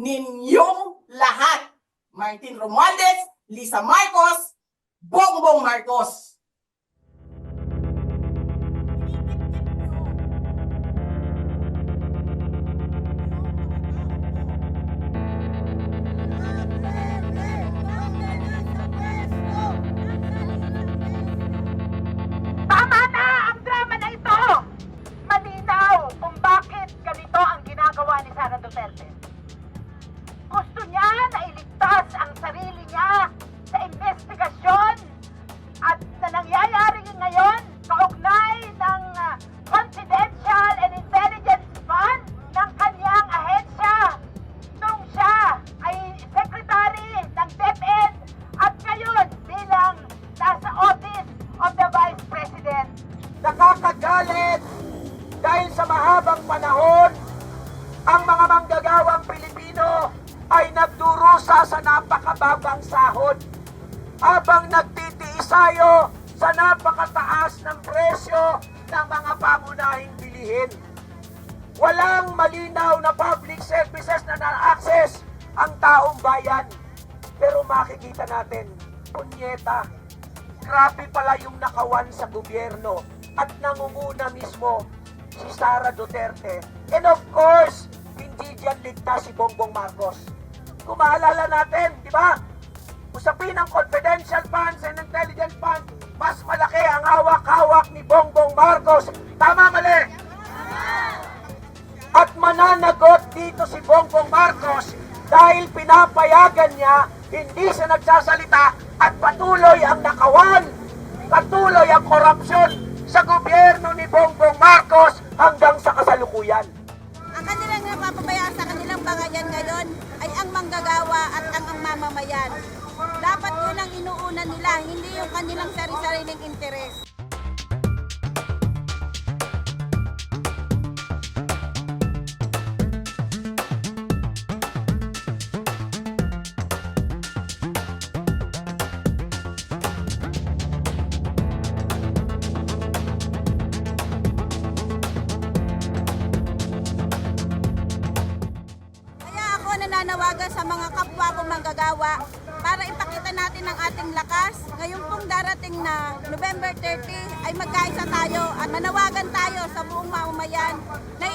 ninyong lahat. Martin Romualdez, Lisa Marcos, Bongbong Marcos. Dahil sa mahabang panahon, ang mga manggagawang Pilipino ay nagdurusa sa napakababang sahod habang nagtitiis tayo sa napakataas ng presyo ng mga pangunahing bilihin. Walang malinaw na public services na na-access ang taong bayan. Pero makikita natin, punyeta, grabe pala yung nakawan sa gobyerno at nangunguna mismo si Sara Duterte. And of course, hindi dyan ligtas si Bongbong Marcos. Kung maalala natin, di ba? Usapin ng confidential funds and intelligence funds, mas malaki ang hawak-hawak ni Bongbong Marcos. Tama mali? At mananagot dito si Bongbong Marcos dahil pinapayagan niya, hindi siya nagsasalita at patuloy ang nakawan, patuloy ang korupsyon sa gobyerno ni hanggang sa kasalukuyan. Ang kanilang napapabayaan sa kanilang bangayan ngayon ay ang manggagawa at ang, ang mamamayan. Dapat yun ang inuuna nila, hindi yung kanilang sari-sariling interes. Ako nananawagan sa mga kapwa kong manggagawa para ipakita natin ang ating lakas. Ngayon pong darating na November 30 ay magkaisa tayo at manawagan tayo sa buong mamamayan na